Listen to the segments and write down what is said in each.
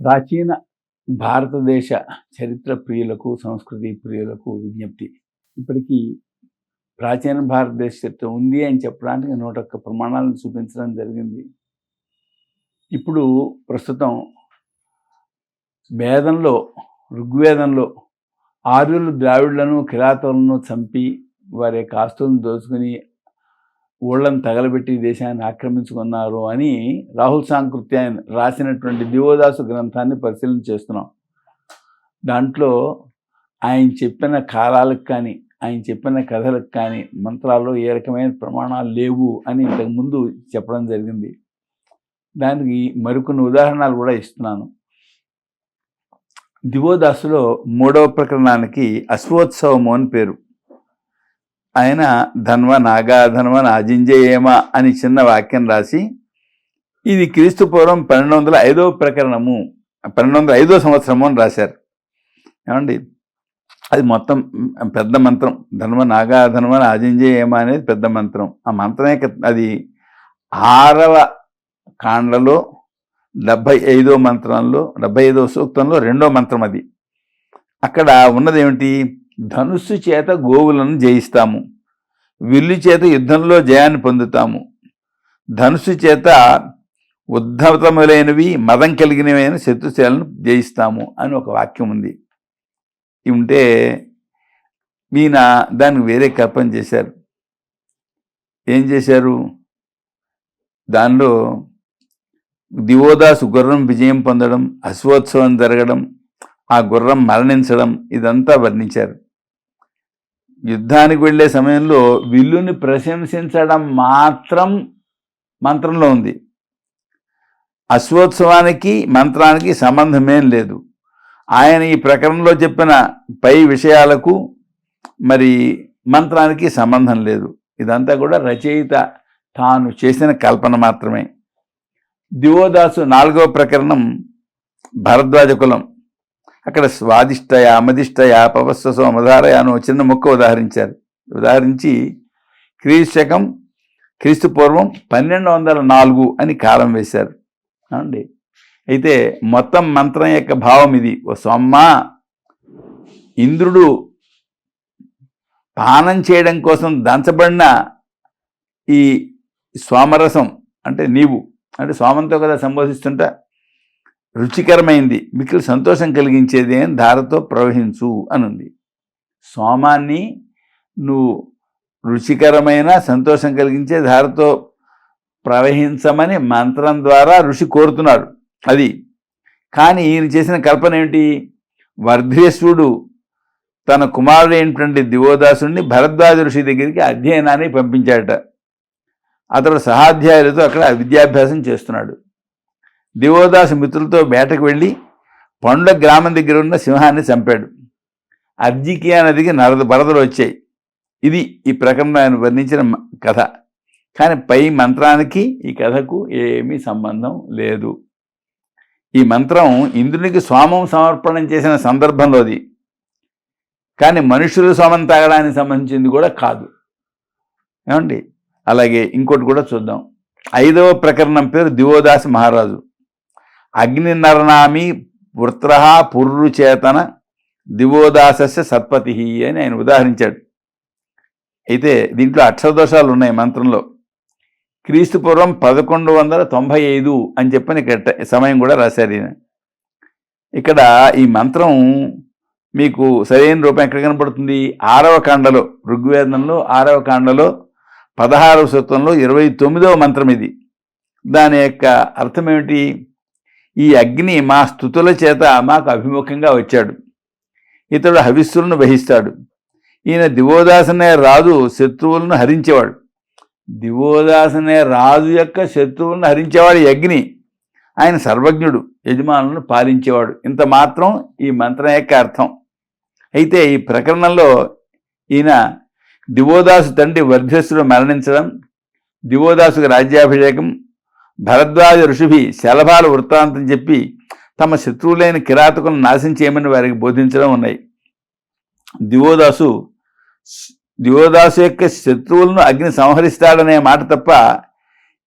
ప్రాచీన భారతదేశ చరిత్ర ప్రియులకు సంస్కృతి ప్రియులకు విజ్ఞప్తి. ఇప్పటికీ ప్రాచీన భారతదేశ చరిత్ర ఉంది అని చెప్పడానికి నూట ఒక్క ప్రమాణాలను చూపించడం జరిగింది. ఇప్పుడు ప్రస్తుతం వేదంలో ఋగ్వేదంలో ఆర్యులు ద్రావిడులను కిరాతులను చంపి వారి యొక్క ఆస్తులను దోచుకుని ఊళ్ళను తగలబెట్టి దేశాన్ని ఆక్రమించుకున్నారు అని రాహుల్ సాంకృత్య రాసినటువంటి దివోదాసు గ్రంథాన్ని పరిశీలన చేస్తున్నాం. దాంట్లో ఆయన చెప్పిన కాలాలకు కానీ ఆయన చెప్పిన కథలకు కానీ మంత్రాల్లో ఏ రకమైన ప్రమాణాలు లేవు అని ఇంతకుముందు చెప్పడం జరిగింది. దానికి మరికొన్ని ఉదాహరణలు కూడా ఇస్తున్నాను. దివోదాసులో మూడవ ప్రకరణానికి అశ్వోత్సవము అని పేరు. ఆయన ధన్వ నాగా అజింజయేమ నాజింజయేమ అని చిన్న వాక్యం రాసి ఇది క్రీస్తు పూర్వం పన్నెండు వందల ఐదవ ప్రకరణము పన్నెండు వందల ఐదో సంవత్సరము అని రాశారు. ఏమండి? అది మొత్తం పెద్ద మంత్రం. ధన్వ నాగా ధన్వ నాజింజయేమ అనేది పెద్ద మంత్రం. ఆ మంత్రం అది ఆరవ కాండలో డెబ్భై ఐదో మంత్రంలో డెబ్భై ఐదో సూక్తంలో రెండో మంత్రం అది. అక్కడ ఉన్నది ఏమిటి ధనుస్సు చేత గోవులను జయిస్తాము. విల్లు చేత యుద్ధంలో జయాన్ని పొందుతాము. ధనుసు చేత ఉద్ధతములైనవి మదం కలిగినవైన శత్రుశీలను జయిస్తాము అని ఒక వాక్యం ఉంది. ఉంటే ఈయన దానికి వేరే కల్పన చేశారు. ఏం చేశారు? దానిలో దివోదాసు గుర్రం విజయం పొందడం అశ్వోత్సవం జరగడం ఆ గుర్రం మరణించడం ఇదంతా వర్ణించారు. యుద్ధానికి వెళ్ళే సమయంలో విల్లుని ప్రశంసించడం మాత్రం మంత్రంలో ఉంది. అశ్వోత్సవానికి మంత్రానికి సంబంధమేం లేదు. ఆయన ఈ ప్రకరణలో చెప్పిన పై విషయాలకు మరి మంత్రానికి సంబంధం లేదు. ఇదంతా కూడా రచయిత తాను చేసిన కల్పన మాత్రమే. దివోదాసు నాలుగవ ప్రకరణం భరద్వాజ కులం. అక్కడ స్వాదిష్టయ అమదిష్టయ పవస్వ సోమధారయ అని చిన్న ముక్క ఉదాహరించారు. ఉదాహరించి క్రీశకం క్రీస్తు పూర్వం పన్నెండు వందల నాలుగు అని కాలం వేశారు. అండి అయితే మొత్తం మంత్రం యొక్క భావం ఇది. ఓ సొమ్మ ఇంద్రుడు పానం చేయడం కోసం దంచబడిన ఈ సోమరసం అంటే నీవు. అంటే సోమంతో కదా సంబోధిస్తుంటా రుచికరమైంది. మిక్కిలి సంతోషం కలిగించేది అని ధారతో ప్రవహించు అనుంది. సోమాన్ని నువ్వు రుచికరమైన సంతోషం కలిగించే ధారతో ప్రవహించమని మంత్రం ద్వారా ఋషి కోరుతున్నాడు. అది. కానీ ఈయన చేసిన కల్పన ఏమిటి? వర్ధేశ్వరుడు తన కుమారుడు ఏంటంటే దివోదాసుని భరద్వాజ ఋషి దగ్గరికి అధ్యయనాన్ని పంపించాడట. అతడు సహాధ్యాయులతో అక్కడ విద్యాభ్యాసం చేస్తున్నాడు. దివోదాసు మిత్రులతో వేటకు వెళ్ళి పండ్ల గ్రామం దగ్గర ఉన్న సింహాన్ని చంపాడు. అర్జికియా నదికి నరద వరదలు వచ్చాయి. ఇది ఈ ప్రకరణ ఆయన వర్ణించిన కథ. కానీ పై మంత్రానికి ఈ కథకు ఏమీ సంబంధం లేదు. ఈ మంత్రం ఇంద్రునికి సోమం సమర్పణం చేసిన సందర్భంలోది కానీ మనుషులు సోమం తాగడానికి సంబంధించింది కూడా కాదు. ఏమండి? అలాగే ఇంకోటి కూడా చూద్దాం. ఐదవ ప్రకరణం పేరు దివోదాస్ మహారాజు. అగ్ని నరనామి వృత్ర పుర్రు చేతన దివోదాసస్య సత్పతి అని ఆయన ఉదాహరించాడు. అయితే దీంట్లో అక్షరదోషాలు ఉన్నాయి మంత్రంలో. క్రీస్తు పూర్వం పదకొండు వందల తొంభై ఐదు అని చెప్పని ఇక్కడ సమయం కూడా రాశారు ఈయన. ఇక్కడ ఈ మంత్రం మీకు సరైన రూపం ఎక్కడ కనపడుతుంది? ఆరవ కాండలో ఋగ్వేదంలో ఆరవ కాండలో పదహారవ సూత్రంలో ఇరవై తొమ్మిదవ మంత్రం ఇది. దాని యొక్క అర్థం ఏమిటి? ఈ అగ్ని మా స్థుతుల చేత మాకు అభిముఖంగా వచ్చాడు. ఇతడు హవిస్సులను వహిస్తాడు. ఈయన దివోదాసనే రాజు శత్రువులను హరించేవాడు. దివోదాసనే రాజు యొక్క శత్రువులను హరించేవాడు ఈ అగ్ని. ఆయన సర్వజ్ఞుడు యజమానులను పాలించేవాడు. ఇంత మాత్రం ఈ మంత్రం యొక్క అర్థం. అయితే ఈ ప్రకరణంలో ఈయన దివోదాసు తండ్రి వర్ధస్సుడు మరణించడం దివోదాసుకు రాజ్యాభిషేకం భరద్వాజ ఋషిభి శలభాల వృత్తాంతం చెప్పి తమ శత్రువులైన కిరాతకులను నాశనం చేయమని వారికి బోధించడం ఉన్నాయి. దివోదాసు దివోదాసు యొక్క శత్రువులను అగ్ని సంహరిస్తాడనే మాట తప్ప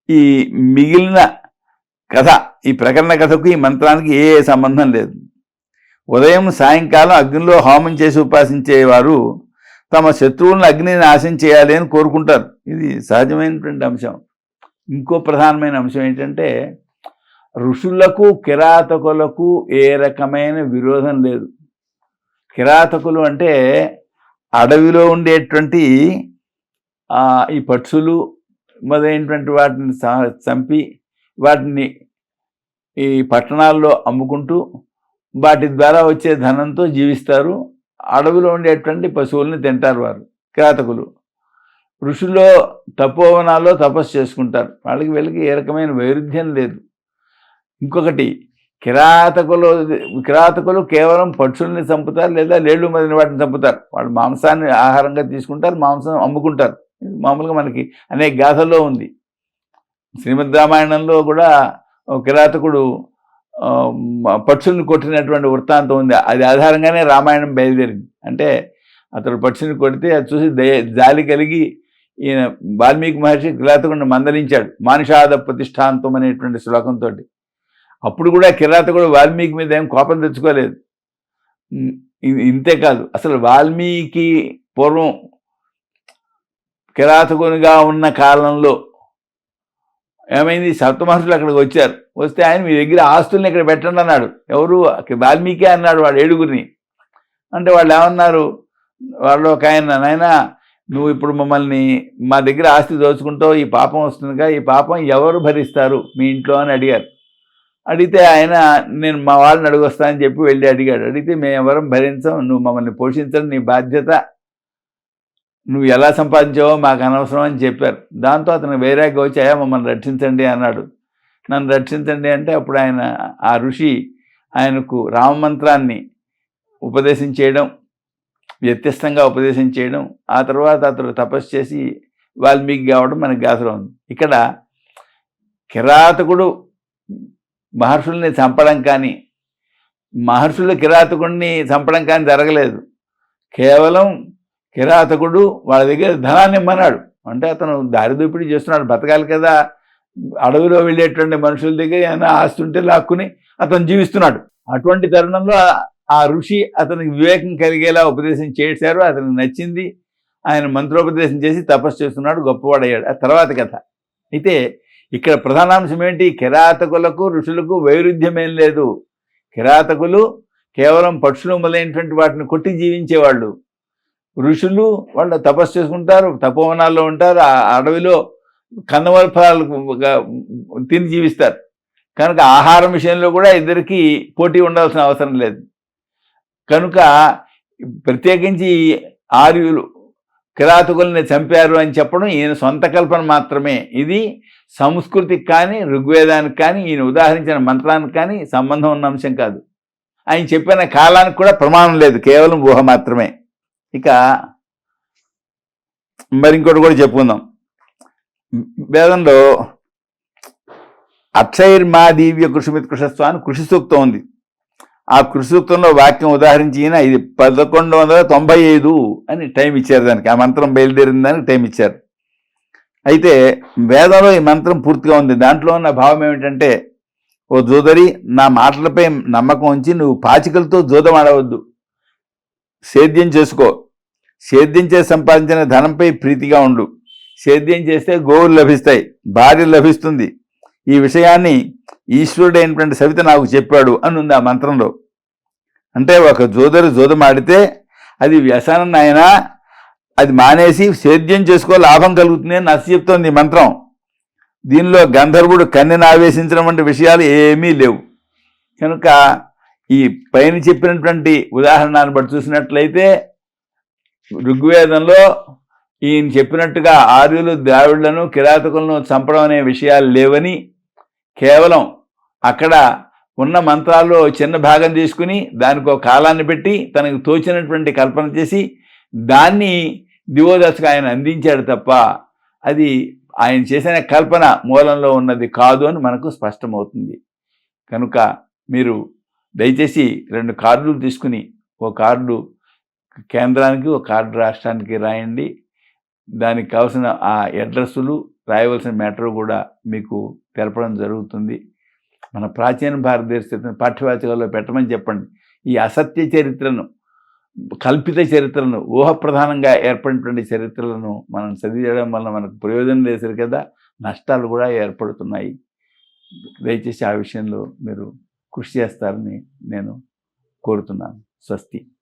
ఈ మిగిలిన కథ ఈ ప్రకరణ కథకు ఈ మంత్రానికి ఏ సంబంధం లేదు. ఉదయం సాయంకాలం అగ్నిలో హోమం చేసి ఉపాసించేవారు తమ శత్రువులను అగ్నిని నాశనం చేయాలి అని కోరుకుంటారు. ఇది సహజమైనటువంటి అంశం. ఇంకో ప్రధానమైన అంశం ఏంటంటే ఋషులకు కిరాతకులకు ఏ రకమైన విరోధం లేదు. కిరాతకులు అంటే అడవిలో ఉండేటువంటి ఈ పక్షులు మొదలైనటువంటి వాటిని చంపి వాటిని ఈ పట్టణాల్లో అమ్ముకుంటూ వాటి ద్వారా వచ్చే ధనంతో జీవిస్తారు. అడవిలో ఉండేటువంటి పశువుల్ని తింటారు వారు కిరాతకులు. ఋషుల్లో తపోవనాల్లో తపస్సు చేసుకుంటారు. వాళ్ళకి వీళ్ళకి ఏ రకమైన వైరుధ్యం లేదు. ఇంకొకటి కిరాతకులు కిరాతకులు కేవలం పక్షుల్ని చంపుతారు లేదా లేళ్ళు మొదలైన వాటిని చంపుతారు. వాళ్ళు మాంసాన్ని ఆహారంగా తీసుకుంటారు మాంసం అమ్ముకుంటారు. మామూలుగా మనకి అనేక గాథల్లో ఉంది. శ్రీమద్ రామాయణంలో కూడా కిరాతకుడు పక్షుల్ని కొట్టినటువంటి వృత్తాంతం ఉంది. అది ఆధారంగానే రామాయణం బయలుదేరింది. అంటే అతడు పక్షుని కొడితే అది చూసి దయ జాలి కలిగి ఈయన వాల్మీకి మహర్షి కిరాతకుడిని మందలించాడు. మానుషాద ప్రతిష్టాంతం అనేటువంటి శ్లోకంతో అప్పుడు కూడా కిరాతకుడు వాల్మీకి మీద ఏం కోపం తెచ్చుకోలేదు. ఇంతే కాదు. అసలు వాల్మీకి పూర్వం కిరాతకునిగా ఉన్న కాలంలో ఏమైంది? సప్తమహర్షులు అక్కడికి వచ్చారు. వస్తే ఆయన మీ దగ్గర ఆస్తుల్ని ఇక్కడ పెట్టండి అన్నాడు. ఎవరు? వాల్మీకి అన్నాడు వాడు ఏడుగురిని. అంటే వాళ్ళు ఏమన్నారు? వాళ్ళు ఒక ఆయన నాయన నువ్వు ఇప్పుడు మమ్మల్ని మా దగ్గర ఆస్తి దోచుకుంటావు ఈ పాపం వస్తుందిగా ఈ పాపం ఎవరు భరిస్తారు? మీ ఇంట్లో అని అడిగారు. అడిగితే ఆయన నేను మా వాళ్ళని అడుగొస్తానని చెప్పి వెళ్ళి అడిగాడు. అడిగితే మేము ఎవరం భరించాం నువ్వు మమ్మల్ని పోషించడం నీ బాధ్యత. నువ్వు ఎలా సంపాదించావో మాకు అనవసరం అని చెప్పారు. దాంతో అతను వేరేగా వచ్చి అయ్యా మమ్మల్ని రక్షించండి అన్నాడు. నన్ను రక్షించండి అంటే అప్పుడు ఆయన ఆ ఋషి ఆయనకు రామమంత్రాన్ని ఉపదేశం చేయడం వ్యత్యస్తంగా ఉపదేశం చేయడం ఆ తర్వాత అతడు తపస్సు చేసి వాల్మీకి కావడం మనకి గాథలో ఉంది. ఇక్కడ కిరాతకుడు మహర్షుల్ని చంపడం కానీ మహర్షులు కిరాతకుడిని చంపడం కానీ జరగలేదు. కేవలం కిరాతకుడు వాళ్ళ దగ్గర ధనాన్ని ఇమ్మన్నాడు. అంటే అతను దారిదోపిడి చేస్తున్నాడు బతకాలి కదా అడవిలో వెళ్ళేటువంటి మనుషుల దగ్గర ఏమైనా ఆస్తుంటే ఉంటే లాక్కుని అతను జీవిస్తున్నాడు. అటువంటి తరుణంలో ఆ ఋషి అతనికి వివేకం కలిగేలా ఉపదేశం చేశారు అతనికి నచ్చింది. ఆయన మంత్రోపదేశం చేసి తపస్సు చేస్తున్నాడు గొప్పవాడయ్యాడు. ఆ తర్వాత కథ. అయితే ఇక్కడ ప్రధానాంశం ఏంటి? కిరాతకులకు ఋషులకు వైరుధ్యమేం లేదు. కిరాతకులు కేవలం పక్షులు మొదలైనటువంటి వాటిని కొట్టి జీవించేవాళ్ళు. ఋషులు వాళ్ళు తపస్సు చేసుకుంటారు తపోవనాల్లో ఉంటారు ఆ అడవిలో కందమూల ఫలాలు తిని జీవిస్తారు. కనుక ఆహారం విషయంలో కూడా ఇద్దరికి పోటీ ఉండాల్సిన అవసరం లేదు. కనుక ప్రత్యేకించి ఆర్యులు కిరాతకుల్ని చంపారు అని చెప్పడం ఈయన సొంత కల్పన మాత్రమే. ఇది సంస్కృతికి కానీ ఋగ్వేదానికి కానీ ఈయన ఉదాహరించిన మంత్రానికి కానీ సంబంధం ఉన్న అంశం కాదు. ఆయన చెప్పిన కాలానికి కూడా ప్రమాణం లేదు కేవలం ఊహ మాత్రమే. ఇక మరి ఇంకోటి కూడా చెప్పుకుందాం. వేదంలో అక్షైర్మాదీవ్య కృషిమిత్ కృషస్వ అని కృషి సూక్తం ఉంది. ఆ కృషిత్వంలో వాక్యం ఉదాహరించి ఈయన ఇది పదకొండు వందల తొంభై ఐదు అని టైం ఇచ్చారు దానికి. ఆ మంత్రం బయలుదేరిన దానికి టైం ఇచ్చారు. అయితే వేదంలో ఈ మంత్రం పూర్తిగా ఉంది. దాంట్లో ఉన్న భావం ఏమిటంటే ఓ జోదరి నా మాటలపై నమ్మకం ఉంచి నువ్వు పాచికలతో జోదం ఆడవద్దు. సేద్యం చేసుకో. సేద్యం చేసి సంపాదించిన ధనంపై ప్రీతిగా ఉండు. సేద్యం చేస్తే గోవులు లభిస్తాయి భార్య లభిస్తుంది. ఈ విషయాన్ని ఈశ్వరుడైనటువంటి సవిత నాకు చెప్పాడు అని ఉంది ఆ మంత్రంలో. అంటే ఒక జోదరు జోదమాడితే అది వ్యసనం అయినా అది మానేసి సేద్యం చేసుకో లాభం కలుగుతుంది అని నచ్చ చెప్తోంది ఈ మంత్రం. దీనిలో గంధర్వుడు కన్నెను ఆవేశించడం వంటి విషయాలు ఏమీ లేవు. కనుక ఈ పైన చెప్పినటువంటి ఉదాహరణను బట్టి చూసినట్లయితే ఋగ్వేదంలో ఈయన చెప్పినట్టుగా ఆర్యులు ద్రావిడులను కిరాతకులను చంపడం అనే విషయాలు లేవని కేవలం అక్కడ ఉన్న మంత్రాల్లో చిన్న భాగం తీసుకుని దానికో కాలాన్ని పెట్టి తనకు తోచినటువంటి కల్పన చేసి దాన్ని దివోదశకు ఆయన అందించాడు తప్ప అది ఆయన చేసిన కల్పన మూలంలో ఉన్నది కాదు అని మనకు స్పష్టమవుతుంది. కనుక మీరు దయచేసి రెండు కార్డులు తీసుకుని ఓ కార్డు కేంద్రానికి ఒక కార్డు రాష్ట్రానికి రాయండి. దానికి కావాల్సిన ఆ అడ్రస్సులు రాయవలసిన మ్యాటర్ కూడా మీకు తెలపడం జరుగుతుంది. మన ప్రాచీన భారతదేశ చరిత్రను పాఠ్యవాచకాల్లో పెట్టమని చెప్పండి. ఈ అసత్య చరిత్రను కల్పిత చరిత్రను ఊహప్రధానంగా ఏర్పడినటువంటి చరిత్రలను మనం చదివేయడం వల్ల మనకు ప్రయోజనం లేదు కదా నష్టాలు కూడా ఏర్పడుతున్నాయి. దయచేసి ఆ విషయంలో మీరు కృషి చేస్తారని నేను కోరుతున్నాను. స్వస్తి.